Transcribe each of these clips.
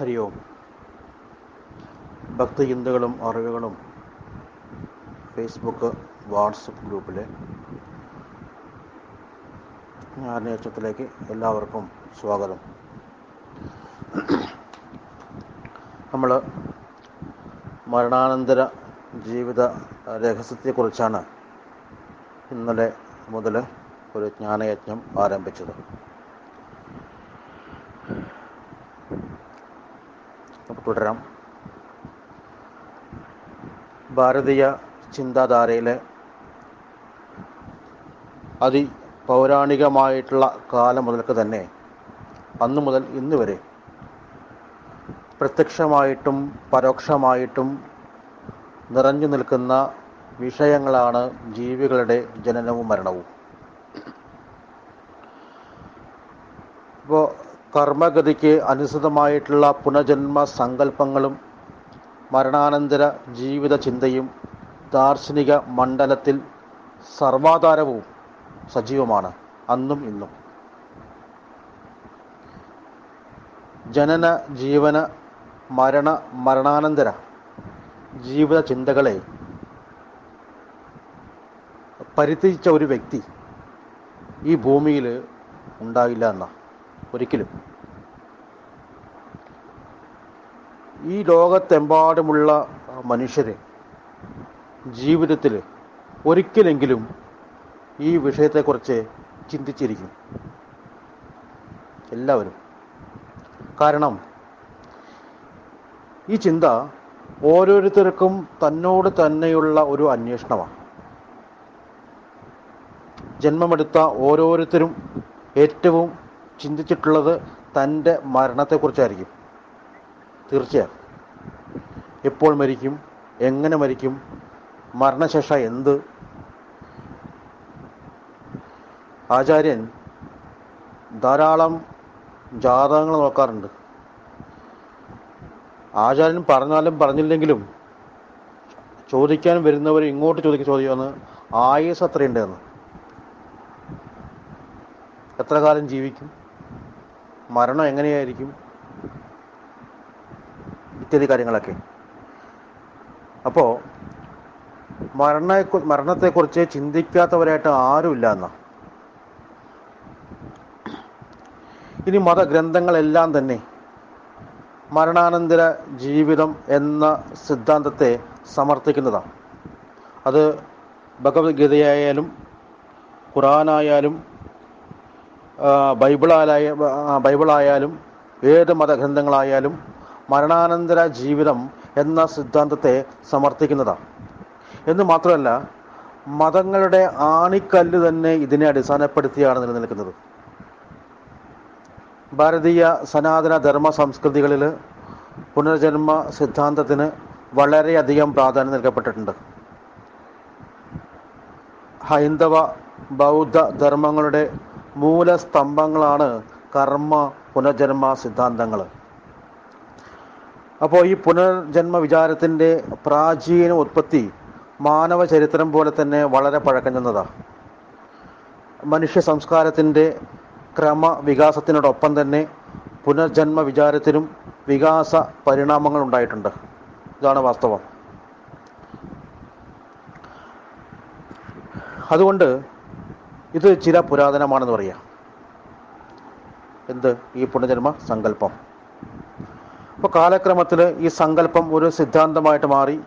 ഹരി ഓം ഭക്തിചിന്തകളും അറിവുകളും Facebook WhatsApp ഗ്രൂപ്പിലെ ജ്ഞാനേച്ചത്തിലേക്ക് എല്ലാവർക്കും സ്വാഗതം. നമ്മൾ മരണാനന്തര ജീവിത രഹസ്യത്തെക്കുറിച്ചാണ് ഇന്നലെ മുതൽ ഒരു ജ്ഞാനയജ്ഞം ആരംഭിച്ചത്. തുടരാം. ഭാരതീയ ചിന്താധാരയിലെ അതി പൗരാണികമായിട്ടുള്ള കാലം മുതൽക്ക് തന്നെ അന്നു മുതൽ ഇന്ന് വരെ പ്രത്യക്ഷമായിട്ടും പരോക്ഷമായിട്ടും നിറഞ്ഞു നിൽക്കുന്ന വിഷയങ്ങളാണ് ജീവികളുടെ ജനനവും മരണവും. ഇപ്പോൾ കർമ്മഗതിക്ക് അനുസൃതമായിട്ടുള്ള പുനജന്മ സങ്കല്പങ്ങളും മരണാനന്തര ജീവിത ചിന്തയും ദാർശനിക മണ്ഡലത്തിൽ സർവാധാരവും സജീവമാണ് അന്നും ഇന്നും. ജനന ജീവന മരണ മരണാനന്തര ജീവിത ചിന്തകളെ പരിത്യജിച്ച ഒരു വ്യക്തി ഈ ഭൂമിയിൽ ഉണ്ടാകില്ല എന്ന ഒരിക്കലും. ഈ ലോകത്തെമ്പാടുമുള്ള മനുഷ്യരെ ജീവിതത്തിൽ ഒരിക്കലെങ്കിലും ഈ വിഷയത്തെക്കുറിച്ച് ചിന്തിച്ചിരിക്കും. എല്ലാവരും. കാരണം ഈ ചിന്ത ഓരോരുത്തർക്കും തന്നോട് തന്നെയുള്ള ഒരു അന്വേഷണമാണ്. ജന്മമെടുത്ത ഓരോരുത്തരും ഏറ്റവും ചിന്തിച്ചിട്ടുള്ളത് തന്റെ മരണത്തെക്കുറിച്ചായിരിക്കും. തീർച്ചയായും. എപ്പോൾ മരിക്കും എങ്ങനെ മരിക്കും മരണശേഷ എന്ത്? ആചാര്യൻ ധാരാളം ജാതകങ്ങൾ നോക്കാറുണ്ട്. ആചാര്യൻ പറഞ്ഞാലും പറഞ്ഞില്ലെങ്കിലും ചോദിക്കാൻ വരുന്നവർ ഇങ്ങോട്ട് ചോദിക്കുക ചോദിക്കുമെന്ന് ആയുസ് എത്രയുണ്ടെന്ന് എത്ര കാലം ജീവിക്കും? മരണം എങ്ങനെയായിരിക്കും? ഇത്യാദി കാര്യങ്ങളൊക്കെ. അപ്പോൾ മരണ മരണത്തെക്കുറിച്ച് ചിന്തിക്കാത്തവരായിട്ട് ആരുമില്ല എന്ന ഇനി മതഗ്രന്ഥങ്ങളെല്ലാം തന്നെ മരണാനന്തര ജീവിതം എന്ന സിദ്ധാന്തത്തെ സമർത്ഥിക്കുന്നതാണ് അത് ഭഗവത്ഗീതയായാലും ഖുറാനായാലും ബൈബിളായ ബൈബിളായാലും ഏത് മതഗ്രന്ഥങ്ങളായാലും മരണാനന്തര ജീവിതം എന്ന സിദ്ധാന്തത്തെ സമർത്ഥിക്കുന്നതാണ്. എന്ന് മാത്രമല്ല മതങ്ങളുടെ ആണിക്കല്ല് തന്നെ ഇതിനെ അടിസ്ഥാനപ്പെടുത്തിയാണ് നിലനിൽക്കുന്നത്. ഭാരതീയ സനാതന ധർമ്മ സംസ്കൃതികളിൽ പുനർജന്മ സിദ്ധാന്തത്തിന് വളരെയധികം പ്രാധാന്യം നൽകപ്പെട്ടിട്ടുണ്ട്. ഹൈന്ദവ ബൗദ്ധ ധർമ്മങ്ങളുടെ മൂലസ്തംഭങ്ങളാണ് കർമ്മ പുനർജന്മ സിദ്ധാന്തങ്ങൾ അപ്പോൾ ഈ പുനർജന്മ വിചാരത്തിന്റെ പ്രാചീന ഉത്പത്തി മാനവ ചരിത്രം പോലെ തന്നെ വളരെ പഴക്കം ചെന്നതാണ് മനുഷ്യ സംസ്കാരത്തിന്റെ ക്രമ വികാസത്തിനോടൊപ്പം തന്നെ പുനർജന്മ വിചാരത്തിനും വികാസ പരിണാമങ്ങൾ ഉണ്ടായിട്ടുണ്ട്. ഇതാണ് വാസ്തവം. അതുകൊണ്ട് ഇത് ചില പുരാതനമാണെന്ന് പറയാം. എന്ത്? ഈ പുനർജന്മ സങ്കല്പം. അപ്പോൾ കാലക്രമത്തിൽ ഈ സങ്കല്പം ഒരു സിദ്ധാന്തമായിട്ട് മാറി.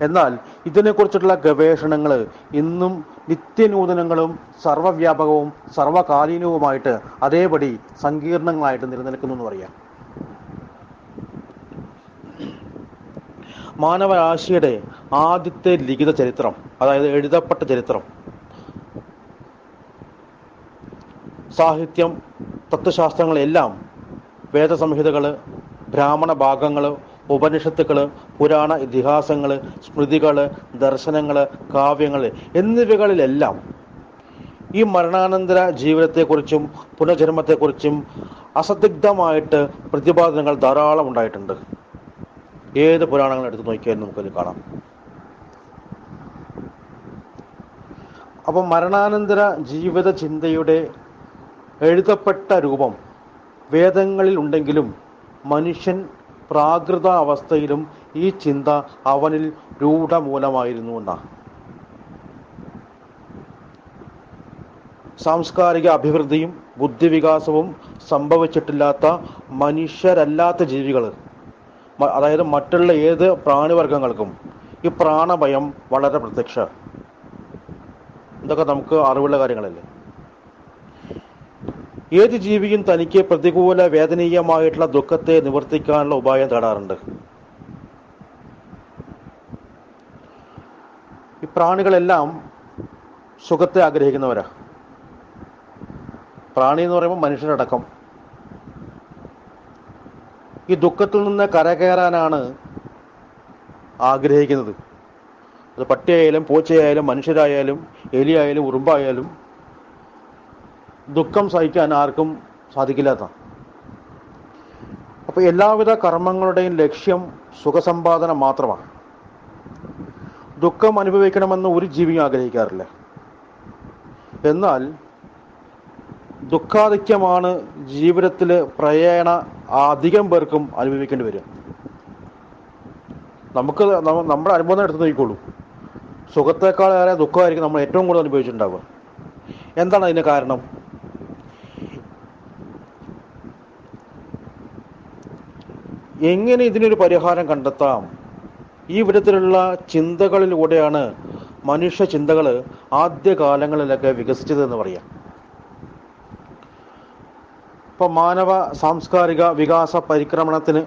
എന്നാൽ ഇതിനെക്കുറിച്ചിട്ടുള്ള ഗവേഷണങ്ങൾ ഇന്നും നിത്യനൂതനങ്ങളും സർവവ്യാപകവും സർവകാലീനവുമായിട്ട് അതേപടി സങ്കീർണങ്ങളായിട്ട് നിലനിൽക്കുന്നു എന്ന് പറയാം. മാനവരാശിയുടെ ആദ്യത്തെ ലിഖിത ചരിത്രം അതായത് എഴുതപ്പെട്ട ചരിത്രം സാഹിത്യം തത്വശാസ്ത്രങ്ങളെല്ലാം വേദസംഹിതകൾ ബ്രാഹ്മണ ഭാഗങ്ങൾ ഉപനിഷത്തുക്കൾ പുരാണ ഇതിഹാസങ്ങൾ സ്മൃതികൾ ദർശനങ്ങൾ കാവ്യങ്ങൾ എന്നിവകളിലെല്ലാം ഈ മരണാനന്തര ജീവിതത്തെക്കുറിച്ചും പുനർജന്മത്തെക്കുറിച്ചും അസദിഗ്ധമായിട്ട് പ്രതിപാദനങ്ങൾ ധാരാളം ഉണ്ടായിട്ടുണ്ട്. ഏത് പുരാണങ്ങൾ എടുത്തു നോക്കിയാലും നമുക്കത് കാണാം. അപ്പം മരണാനന്തര ജീവിത ചിന്തയുടെ എഴുതപ്പെട്ട രൂപം വേദങ്ങളിൽ ഉണ്ടെങ്കിലും മനുഷ്യൻ പ്രാകൃത അവസ്ഥയിലും ഈ ചിന്ത അവനിൽ രൂഢമൂലമായിരുന്നു എന്നാണ് സാംസ്കാരിക അഭിവൃദ്ധിയും ബുദ്ധിവികാസവും സംഭവിച്ചിട്ടില്ലാത്ത മനുഷ്യരല്ലാത്ത ജീവികൾ അതായത് മറ്റുള്ള ഏത് പ്രാണിവർഗങ്ങൾക്കും ഈ പ്രാണഭയം വളരെ പ്രത്യക്ഷ. ഇതൊക്കെ നമുക്ക് അറിവുള്ള കാര്യങ്ങളല്ലേ? ഏത് ജീവിയും തനിക്ക് പ്രതികൂല വേദനീയമായിട്ടുള്ള ദുഃഖത്തെ നിവർത്തിക്കാനുള്ള ഉപായം തേടാറുണ്ട്. ഈ പ്രാണികളെല്ലാം സുഖത്തെ ആഗ്രഹിക്കുന്നവരാ. പ്രാണി എന്ന് പറയുമ്പോൾ മനുഷ്യരടക്കം. ഈ ദുഃഖത്തിൽ നിന്ന് കരകയറാനാണ് ആഗ്രഹിക്കുന്നത്. അത് പട്ടിയായാലും പൂച്ചയായാലും മനുഷ്യരായാലും എലിയായാലും ഉറുമ്പായാലും ദുഃഖം സഹിക്കാൻ ആർക്കും സാധിക്കില്ലാത്ത. അപ്പൊ എല്ലാവിധ കർമ്മങ്ങളുടെയും ലക്ഷ്യം സുഖസമ്പാദനം മാത്രമാണ്. ദുഃഖം അനുഭവിക്കണമെന്ന് ഒരു ജീവിയും ആഗ്രഹിക്കാറില്ല. എന്നാൽ ദുഃഖാധിക്യമാണ് ജീവിതത്തിൽ പ്രയേണ അധികം പേർക്കും അനുഭവിക്കേണ്ടി വരിക. നമുക്ക് നമ്മുടെ അനുഭവം എടുത്ത് നോക്കിക്കോളൂ. സുഖത്തെക്കാളേറെ ദുഃഖമായിരിക്കും നമ്മൾ ഏറ്റവും കൂടുതൽ അനുഭവിച്ചിട്ടുണ്ടാവുക. എന്താണ് അതിന് കാരണം? എങ്ങനെ ഇതിനൊരു പരിഹാരം കണ്ടെത്താം? ഈ വിധത്തിലുള്ള ചിന്തകളിലൂടെയാണ് മനുഷ്യ ചിന്തകൾ ആദ്യകാലങ്ങളിലൊക്കെ വികസിച്ചത് എന്ന് പറയാം. ഇപ്പൊ മാനവ സാംസ്കാരിക വികാസ പരിക്രമണത്തിന്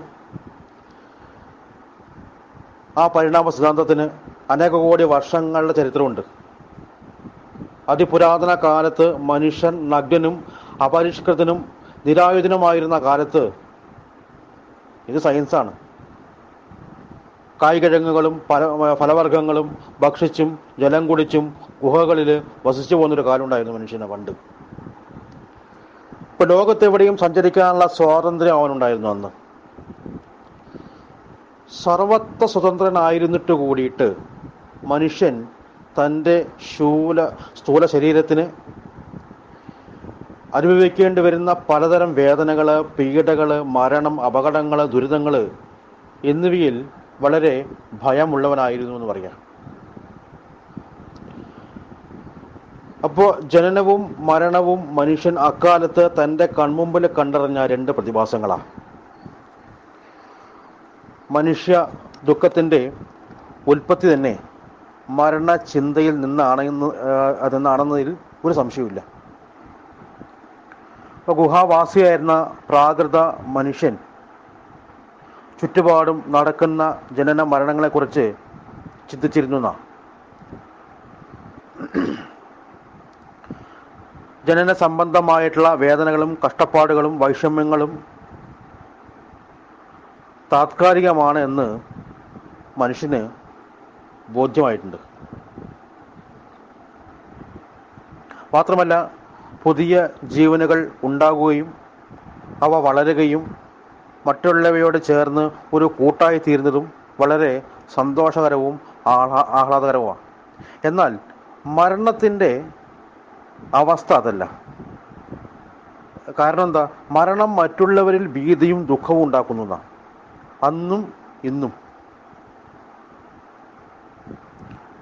ആ പരിണാമ സിദ്ധാന്തത്തിന് അനേക കോടി വർഷങ്ങളുടെ ചരിത്രമുണ്ട്. അതിപുരാതന കാലത്ത് മനുഷ്യൻ നഗ്നനും അപരിഷ്കൃതനും നിരായുധനുമായിരുന്ന കാലത്ത് ഇത് സയൻസാണ്. കായ്കിഴങ്ങുകളും ഫല ഫലവർഗങ്ങളും ഭക്ഷിച്ചും ജലം കുടിച്ചും ഗുഹകളിൽ വസിച്ചു പോകുന്നൊരു കാലമുണ്ടായിരുന്നു മനുഷ്യനെ പണ്ട്. ഇപ്പൊ ലോകത്തെവിടെയും സഞ്ചരിക്കാനുള്ള സ്വാതന്ത്ര്യം അവനുണ്ടായിരുന്നു അന്ന്. സർവത്വ സ്വതന്ത്രനായിരുന്നിട്ട് കൂടിയിട്ട് മനുഷ്യൻ തന്റെ ശൂല സ്ഥൂല ശരീരത്തിന് അനുഭവിക്കേണ്ടി വരുന്ന പലതരം വേദനകൾ പീഡകൾ മരണം അപകടങ്ങൾ ദുരിതങ്ങൾ എന്നിവയിൽ വളരെ ഭയമുള്ളവനായിരുന്നു എന്ന് പറയാം. അപ്പോൾ ജനനവും മരണവും മനുഷ്യൻ അക്കാലത്ത് തന്റെ കൺമുമ്പിൽ കണ്ടറിഞ്ഞ രണ്ട് പ്രതിഭാസങ്ങളാണ്. മനുഷ്യ ദുഃഖത്തിന്റെ ഉൽപ്പത്തി തന്നെ മരണ ചിന്തയിൽ നിന്നാണെന്ന് ഏഹ്, അതെന്നാണെന്നതിൽ ഒരു സംശയവുമില്ല. ഇപ്പൊ ഗുഹാവാസിയായിരുന്ന പ്രാകൃത മനുഷ്യൻ ചുറ്റുപാടും നടക്കുന്ന ജനന മരണങ്ങളെക്കുറിച്ച് ചിന്തിച്ചിരുന്നു ജനന സംബന്ധമായിട്ടുള്ള വേദനകളും കഷ്ടപ്പാടുകളും വൈഷമ്യങ്ങളും താത്കാലികമാണ് എന്ന് മനുഷ്യന് ബോധ്യമായിട്ടുണ്ട്. മാത്രമല്ല പുതിയ ജീവനുകൾ ഉണ്ടാകുകയും അവ വളരുകയും മറ്റുള്ളവയോട് ചേർന്ന് ഒരു കൂട്ടായി തീരുന്നതും വളരെ സന്തോഷകരവും ആഹ്ലാ ആഹ്ലാദകരവുമാണ്. എന്നാൽ മരണത്തിന്റെ അവസ്ഥ അതല്ല. കാരണം എന്താ? മരണം മറ്റുള്ളവരിൽ ഭീതിയും ദുഃഖവും ഉണ്ടാക്കുന്നതാണ് അന്നും ഇന്നും.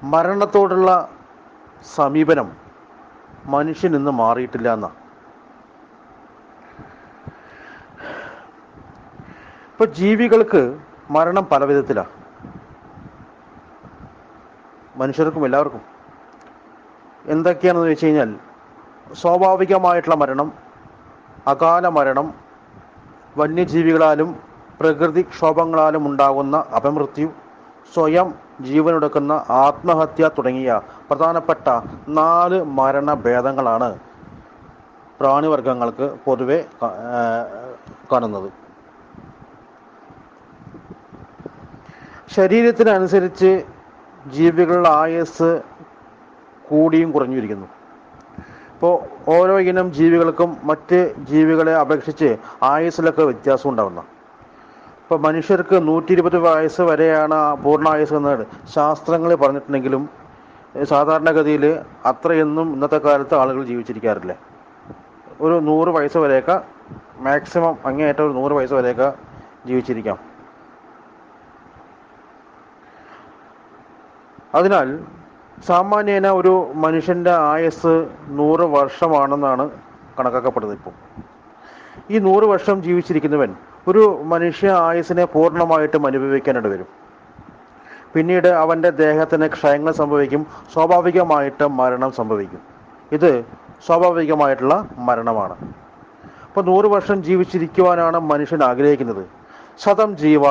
മരണത്തോടുള്ള സമീപനം മനുഷ്യൻ ഇന്ന് മാറിയിട്ടില്ല എന്നാ? ഇപ്പൊ ജീവികൾക്ക് മരണം പല വിധത്തിലാണ് മനുഷ്യർക്കും എല്ലാവർക്കും. എന്തൊക്കെയാണെന്ന് വെച്ച് കഴിഞ്ഞാൽ സ്വാഭാവികമായിട്ടുള്ള മരണം അകാല മരണം വന്യജീവികളാലും പ്രകൃതിക്ഷോഭങ്ങളാലും ഉണ്ടാകുന്ന അപമൃത്യു സ്വയം ജീവനൊടുക്കുന്ന ആത്മഹത്യ തുടങ്ങിയ പ്രധാനപ്പെട്ട നാല് മരണഭേദങ്ങളാണ് പ്രാണിവർഗങ്ങൾക്ക് പൊതുവെ കാണുന്നത്. ശരീരത്തിനനുസരിച്ച് ജീവികളുടെ ആയുസ് കൂടിയും കുറഞ്ഞിരിക്കുന്നു ഇപ്പോൾ ഓരോ ഇനം ജീവികൾക്കും മറ്റ് ജീവികളെ അപേക്ഷിച്ച് ആയുസ്സിലൊക്കെ വ്യത്യാസം ഉണ്ടാവുന്ന. ഇപ്പോൾ മനുഷ്യർക്ക് നൂറ്റി ഇരുപത് വയസ്സ് വരെയാണ് പൂർണ ആയുസ് എന്ന് ശാസ്ത്രങ്ങൾ പറഞ്ഞിട്ടുണ്ടെങ്കിലും സാധാരണഗതിയിൽ അത്രയൊന്നും ഇന്നത്തെ കാലത്ത് ആളുകൾ ജീവിച്ചിരിക്കാറില്ല. ഒരു നൂറ് വയസ്സ് വരെയൊക്കെ മാക്സിമം അങ്ങേയറ്റം ഒരു നൂറ് വയസ്സ് വരെയൊക്കെ ജീവിച്ചിരിക്കാം. അതിനാൽ സാമാന്യേന ഒരു മനുഷ്യന്റെ ആയസ് നൂറ് വർഷമാണെന്നാണ് കണക്കാക്കപ്പെടുന്നത് ഇപ്പോൾ ഈ നൂറ് വർഷം ജീവിച്ചിരിക്കുന്നവൻ ഒരു മനുഷ്യ ആയുസിനെ പൂർണമായിട്ടും അനുഭവിക്കാനിട വരും. പിന്നീട് അവന്റെ ദേഹത്തിന് ക്ഷയങ്ങൾ സംഭവിക്കും. സ്വാഭാവികമായിട്ട് മരണം സംഭവിക്കും. ഇത് സ്വാഭാവികമായിട്ടുള്ള മരണമാണ്. അപ്പോൾ നൂറ് വർഷം ജീവിച്ചിരിക്കുവാനാണ് മനുഷ്യൻ ആഗ്രഹിക്കുന്നത്. ശതം ജീവ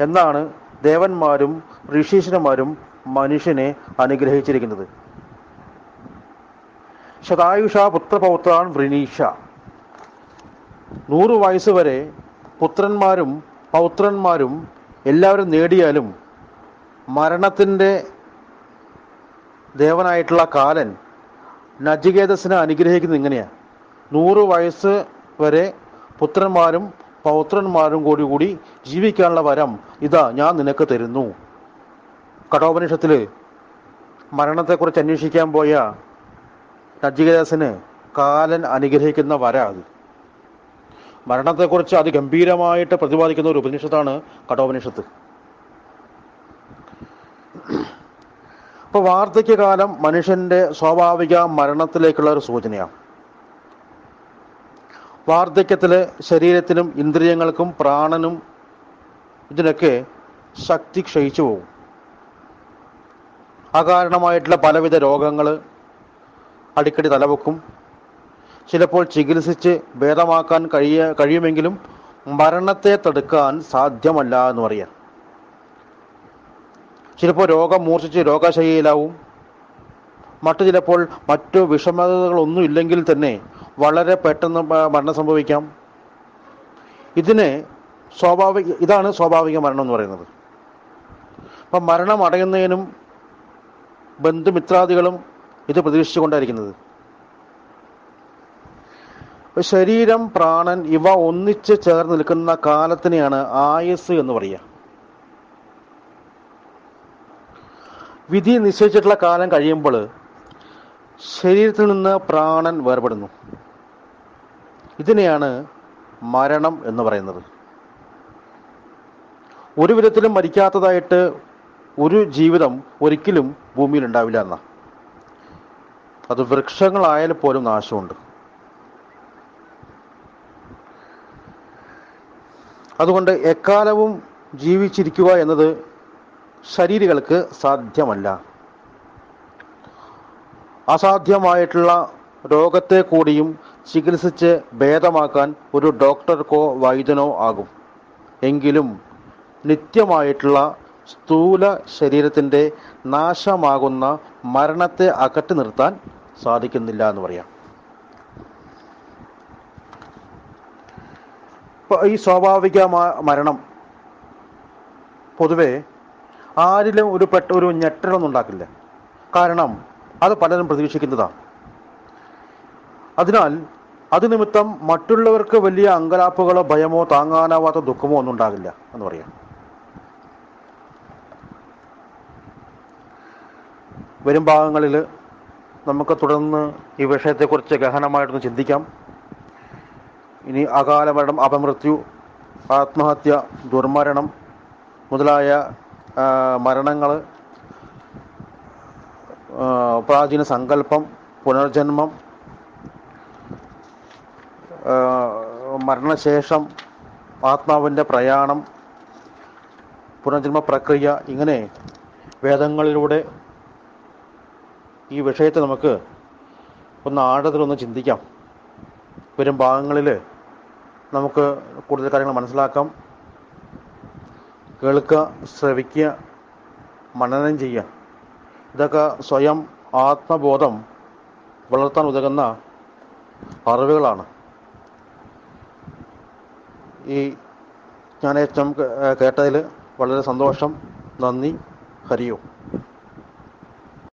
എന്നാണ് ദേവന്മാരും ഋഷീശ്വരന്മാരും മനുഷ്യനെ അനുഗ്രഹിച്ചിരിക്കുന്നത്. ശതായുഷ പുത്രപൗത്രാൻ വൃനീഷ നൂറ് വയസ്സ് വരെ പുത്രന്മാരും പൗത്രന്മാരും എല്ലാവരും നേടിയാലും മരണത്തിന്റെ ദേവനായിട്ടുള്ള കാലൻ നജികേതസിനെ അനുഗ്രഹിക്കുന്നത് ഇങ്ങനെയാണ് നൂറ് വയസ്സ് വരെ പുത്രന്മാരും പൗത്രന്മാരും കൂടി കൂടി ജീവിക്കാനുള്ള വരം ഇതാ ഞാൻ നിനക്ക് തരുന്നു. കഠോപനിഷത്തിൽ മരണത്തെക്കുറിച്ച് അന്വേഷിക്കാൻ പോയ നജികേതസിന് കാലൻ അനുഗ്രഹിക്കുന്ന വര അത്. മരണത്തെക്കുറിച്ച് അതിഗംഭീരമായിട്ട് പ്രതിപാദിക്കുന്ന ഒരു ഉപനിഷത്താണ് കഠോപനിഷത്ത്. അപ്പോൾ വാർദ്ധക്യകാലം മനുഷ്യന്റെ സ്വാഭാവിക മരണത്തിലേക്കുള്ള ഒരു സൂചനയാണ്. വാർദ്ധക്യത്തിൽ ശരീരത്തിനും ഇന്ദ്രിയങ്ങൾക്കും പ്രാണനും ഇതിനൊക്കെ ശക്തി ക്ഷയിച്ചു പോകും. അകാരണമായിട്ടുള്ള പലവിധ രോഗങ്ങൾ അടിക്കടി തലവെക്കും. ചിലപ്പോൾ ചികിത്സിച്ച് ഭേദമാക്കാൻ കഴിയ കഴിയുമെങ്കിലും മരണത്തെ തടുക്കാൻ സാധ്യമല്ല എന്ന് പറയാം. ചിലപ്പോൾ രോഗം മൂർച്ഛിച്ച് രോഗശൈലിയിലാവും മറ്റു ചിലപ്പോൾ മറ്റു വിഷമതകളൊന്നും ഇല്ലെങ്കിൽ തന്നെ വളരെ പെട്ടെന്ന് മരണം സംഭവിക്കാം. ഇതിന് സ്വാഭാവിക ഇതാണ് സ്വാഭാവിക മരണം എന്ന് പറയുന്നത്. അപ്പം മരണം അടയുന്നതിനും ബന്ധുമിത്രാദികളും ഇത് പ്രതീക്ഷിച്ചുകൊണ്ടായിരിക്കുന്നത്. ശരീരം പ്രാണൻ ഇവ ഒന്നിച്ച് ചേർന്ന് നിൽക്കുന്ന കാലത്തിനെയാണ് ആയുസ് എന്ന് പറയുക. വിധി നിശ്ചയിച്ചിട്ടുള്ള കാലം കഴിയുമ്പോൾ ശരീരത്തിൽ നിന്ന് പ്രാണൻ വേർപെടുന്നു. ഇതിനെയാണ് മരണം എന്ന് പറയുന്നത്. ഒരു വിധത്തിലും മരിക്കാത്തതായിട്ട് ഒരു ജീവിതം ഒരിക്കലും ഭൂമിയിൽ ഉണ്ടാവില്ല എന്ന. അത് വൃക്ഷങ്ങളായാലും പോലും നാശമുണ്ട്. അതുകൊണ്ട് എക്കാലവും ജീവിച്ചിരിക്കുക എന്നത് ശരീരികൾക്ക് സാധ്യമല്ല. അസാധ്യമായിട്ടുള്ള രോഗത്തെ കൂടിയും ചികിത്സിച്ച് ഭേദമാക്കാൻ ഒരു ഡോക്ടർക്കോ വൈദ്യനോ ആകും. എങ്കിലും നിത്യമായിട്ടുള്ള സ്ഥൂല ശരീരത്തിന്റെ നാശമാകുന്ന മരണത്തെ അകറ്റി നിർത്താൻ സാധിക്കുന്നില്ല എന്ന് പറയാം. ഈ സ്വാഭാവിക മരണം പൊതുവെ ആരിലും ഒരു പെട്ട ഒരു ഞെട്ടലൊന്നും ഉണ്ടാക്കില്ല. കാരണം അത് പലരും പ്രതീക്ഷിക്കുന്നതാണ്. അതിനാൽ അത് നിമിത്തം മറ്റുള്ളവർക്ക് വലിയ അങ്കലാപ്പുകളോ ഭയമോ താങ്ങാനാവാത്ത ദുഃഖമോ ഒന്നും ഉണ്ടാകില്ല എന്ന് പറയാം. വരും ഭാഗങ്ങളിൽ നമുക്ക് തുടർന്ന് ഈ വിഷയത്തെക്കുറിച്ച് ഗഹനമായിട്ടൊന്ന് ചിന്തിക്കാം. ഇനി അകാല മരണം അപമൃത്യു ആത്മഹത്യ ദുർമരണം മുതലായ മരണങ്ങൾ പ്രാചീന സങ്കല്പം പുനർജന്മം മരണശേഷം ആത്മാവിന്റെ പ്രയാണം പുനർജന്മ പ്രക്രിയ ഇങ്ങനെ വേദങ്ങളിലൂടെ ഈ വിഷയത്തെ നമുക്ക് ഒന്ന് ആഴത്തിലൊന്ന് ചിന്തിക്കാം. വരും ഭാഗങ്ങളിൽ നമുക്ക് കൂടുതൽ കാര്യങ്ങൾ മനസ്സിലാക്കാം. കേൾക്കുക ശ്രവിക്കുക മനനം ചെയ്യുക ഇതൊക്കെ സ്വയം ആത്മബോധം വളർത്താൻ ഉതകുന്ന അറിവുകളാണ്. ഈ ജ്ഞാനേറ്റം കേട്ടതിൽ വളരെ സന്തോഷം. നന്ദി. ഹരിയോ.